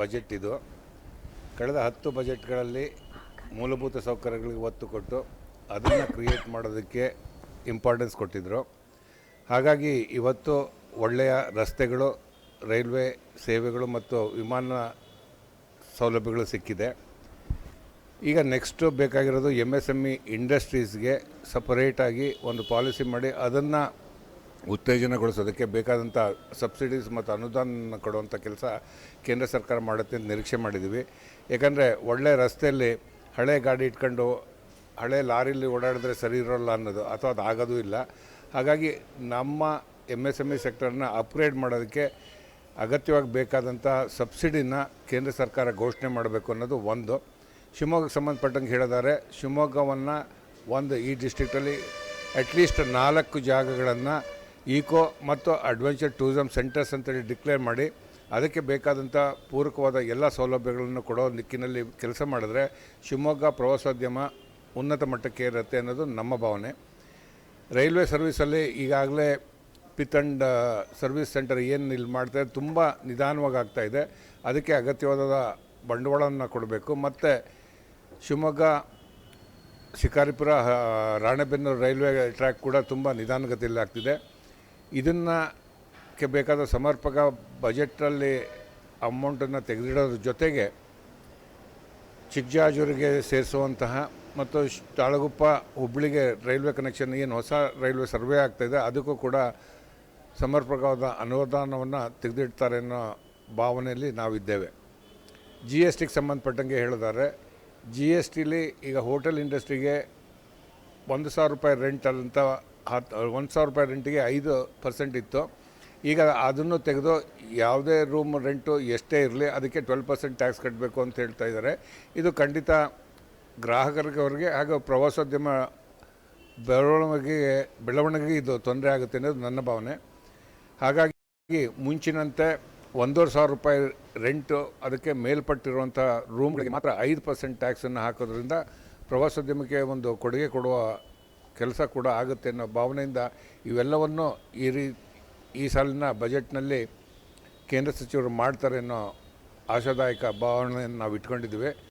Budget ಇದು. ಕಳೆದ ಹತ್ತು ಬಜೆಟ್ಗಳಲ್ಲಿ ಮೂಲಭೂತ ಸೌಕರ್ಯಗಳಿಗೆ ಒತ್ತು ಕೊಟ್ಟು ಅದನ್ನು ಕ್ರಿಯೇಟ್ ಮಾಡೋದಕ್ಕೆ ಇಂಪಾರ್ಟೆನ್ಸ್ ಕೊಟ್ಟಿದ್ದರು ಹಾಗಾಗಿ ಇವತ್ತು ಒಳ್ಳೆಯ ರಸ್ತೆಗಳು, ರೈಲ್ವೆ ಸೇವೆಗಳು ಮತ್ತು ವಿಮಾನ ಸೌಲಭ್ಯಗಳು ಸಿಕ್ಕಿದೆ. ಈಗ ನೆಕ್ಸ್ಟು ಬೇಕಾಗಿರೋದು ಎಂ ಎಸ್ ಎಂ ಇ ಇಂಡಸ್ಟ್ರೀಸ್ಗೆ ಸಪರೇಟಾಗಿ ಒಂದು ಪಾಲಿಸಿ ಮಾಡಿ ಅದನ್ನು ಉತ್ತೇಜನಗೊಳಿಸೋದಕ್ಕೆ ಬೇಕಾದಂಥ ಸಬ್ಸಿಡೀಸ್ ಮತ್ತು ಅನುದಾನ ಕೊಡುವಂಥ ಕೆಲಸ ಕೇಂದ್ರ ಸರ್ಕಾರ ಮಾಡುತ್ತೆ ಅಂತ ನಿರೀಕ್ಷೆ ಮಾಡಿದ್ದೀವಿ. ಯಾಕಂದರೆ ಒಳ್ಳೆ ರಸ್ತೆಯಲ್ಲಿ ಹಳೆ ಗಾಡಿ ಇಟ್ಕೊಂಡು ಹಳೆ ಲಾರಿಲಿ ಓಡಾಡಿದ್ರೆ ಸರಿ ಇರೋಲ್ಲ ಅನ್ನೋದು ಅಥವಾ ಅದು ಆಗೋದು ಇಲ್ಲ. ಹಾಗಾಗಿ ನಮ್ಮ ಎಂ ಎಸ್ ಎಂ ಇ ಸೆಕ್ಟರ್ನ ಅಪ್ಗ್ರೇಡ್ ಮಾಡೋದಕ್ಕೆ ಅಗತ್ಯವಾಗಿ ಬೇಕಾದಂಥ ಸಬ್ಸಿಡಿನ ಕೇಂದ್ರ ಸರ್ಕಾರ ಘೋಷಣೆ ಮಾಡಬೇಕು ಅನ್ನೋದು ಒಂದು. ಶಿವಮೊಗ್ಗಕ್ಕೆ ಸಂಬಂಧಪಟ್ಟಂಗೆ ಹೇಳಿದ್ದಾರೆ, ಶಿವಮೊಗ್ಗವನ್ನು ಒಂದು ಈ ಡಿಸ್ಟ್ರಿಕ್ಟಲ್ಲಿ ಅಟ್ಲೀಸ್ಟ್ ನಾಲ್ಕು ಜಾಗಗಳನ್ನು ಈಕೋ ಮತ್ತು ಅಡ್ವೆಂಚರ್ ಟೂರಿಸಮ್ ಸೆಂಟರ್ಸ್ ಅಂತೇಳಿ ಡಿಕ್ಲೇರ್ ಮಾಡಿ ಅದಕ್ಕೆ ಬೇಕಾದಂಥ ಪೂರಕವಾದ ಎಲ್ಲ ಸೌಲಭ್ಯಗಳನ್ನು ಕೊಡೋ ನಿಕ್ಕಿನಲ್ಲಿ ಕೆಲಸ ಮಾಡಿದ್ರೆ ಶಿವಮೊಗ್ಗ ಪ್ರವಾಸೋದ್ಯಮ ಉನ್ನತ ಮಟ್ಟಕ್ಕೆ ಇರುತ್ತೆ ಅನ್ನೋದು ನಮ್ಮ ಭಾವನೆ. ರೈಲ್ವೆ ಸರ್ವಿಸಲ್ಲಿ ಈಗಾಗಲೇ ಪಿತ್ ಆ್ಯಂಡ್ ಸರ್ವಿಸ್ ಸೆಂಟರ್ ಏನು ಇಲ್ಲಿ ಮಾಡ್ತಾರೆ ತುಂಬ ನಿಧಾನವಾಗಿ ಆಗ್ತಾಯಿದೆ ಅದಕ್ಕೆ ಅಗತ್ಯವಾದ ಬಂಡವಾಳವನ್ನು ಕೊಡಬೇಕು. ಮತ್ತು ಶಿವಮೊಗ್ಗ, ಶಿಕಾರಿಪುರ ರಾಣೆಬೆನ್ನೂರು ರೈಲ್ವೆ ಟ್ರ್ಯಾಕ್ ಕೂಡ ತುಂಬ ನಿಧಾನಗತಿಯಲ್ಲಿ ಆಗ್ತಿದೆ. ಇದನ್ನು ಕ್ಕೆ ಬೇಕಾದ ಸಮರ್ಪಕ ಬಜೆಟಲ್ಲಿ ಅಮೌಂಟನ್ನು ತೆಗೆದಿಡೋದ್ರ ಜೊತೆಗೆ ಚಿಕ್ಕಜಾಜೂರಿಗೆ ಸೇರಿಸುವಂತಹ ಮತ್ತು ತಾಳಗುಪ್ಪ ಹುಬ್ಬಳ್ಳಿಗೆ ರೈಲ್ವೆ ಕನೆಕ್ಷನ್ ಏನು ಹೊಸ ರೈಲ್ವೆ ಸರ್ವೆ ಆಗ್ತಾಯಿದೆ ಅದಕ್ಕೂ ಕೂಡ ಸಮರ್ಪಕವಾದ ಅನುದಾನವನ್ನು ತೆಗೆದಿಡ್ತಾರೆ ಅನ್ನೋ ಭಾವನೆಯಲ್ಲಿ ನಾವಿದ್ದೇವೆ. ಜಿ ಎಸ್ ಟಿಗೆ ಸಂಬಂಧಪಟ್ಟಂಗೆ ಹೇಳಿದ್ದಾರೆ ಜಿ ಎಸ್ ಟಿಲಿ ಈಗ ಹೋಟೆಲ್ ಇಂಡಸ್ಟ್ರಿಗೆ ಒಂದು ಸಾವಿರ ರೂಪಾಯಿ ರೆಂಟ್ ಅಂತ ಹತ್ತು ಒಂದು ಸಾವಿರ ರೂಪಾಯಿ ರೆಂಟಿಗೆ ಐದು ಪರ್ಸೆಂಟ್ ಇತ್ತು. ಈಗ ಅದನ್ನು ತೆಗೆದು ಯಾವುದೇ ರೂಮ್ ರೆಂಟು ಎಷ್ಟೇ ಇರಲಿ ಅದಕ್ಕೆ ಟ್ವೆಲ್ ಪರ್ಸೆಂಟ್ ಟ್ಯಾಕ್ಸ್ ಕಟ್ಟಬೇಕು ಅಂತ ಹೇಳ್ತಾ ಇದ್ದಾರೆ. ಇದು ಖಂಡಿತ ಗ್ರಾಹಕರಿಗೆ ಹಾಗೂ ಪ್ರವಾಸೋದ್ಯಮ ಬೆಳವಣಿಗೆಗೆ ಬೆಳವಣಿಗೆಗೆ ಇದು ತೊಂದರೆ ಆಗುತ್ತೆ ಅನ್ನೋದು ನನ್ನ ಭಾವನೆ. ಹಾಗಾಗಿ ಮುಂಚಿನಂತೆ ಒಂದೂವರೆ ಸಾವಿರ ರೂಪಾಯಿ ರೆಂಟು ಅದಕ್ಕೆ ಮೇಲ್ಪಟ್ಟಿರುವಂಥ ರೂಮ್ಗಳಿಗೆ ಮಾತ್ರ ಐದು ಪರ್ಸೆಂಟ್ ಟ್ಯಾಕ್ಸನ್ನು ಹಾಕೋದ್ರಿಂದ ಪ್ರವಾಸೋದ್ಯಮಕ್ಕೆ ಒಂದು ಕೊಡುಗೆ ಕೊಡುವ ಕೆಲಸ ಕೂಡ ಆಗುತ್ತೆ ಅನ್ನೋ ಭಾವನೆಯಿಂದ ಇವೆಲ್ಲವನ್ನು ಈ ರೀ ಈ ಸಾಲಿನ ಬಜೆಟ್ನಲ್ಲಿ ಕೇಂದ್ರ ಸಚಿವರು ಮಾಡ್ತಾರೆ ಅನ್ನೋ ಆಶಾದಾಯಕ ಭಾವನೆಯನ್ನು ನಾವು ಇಟ್ಕೊಂಡಿದ್ದೀವಿ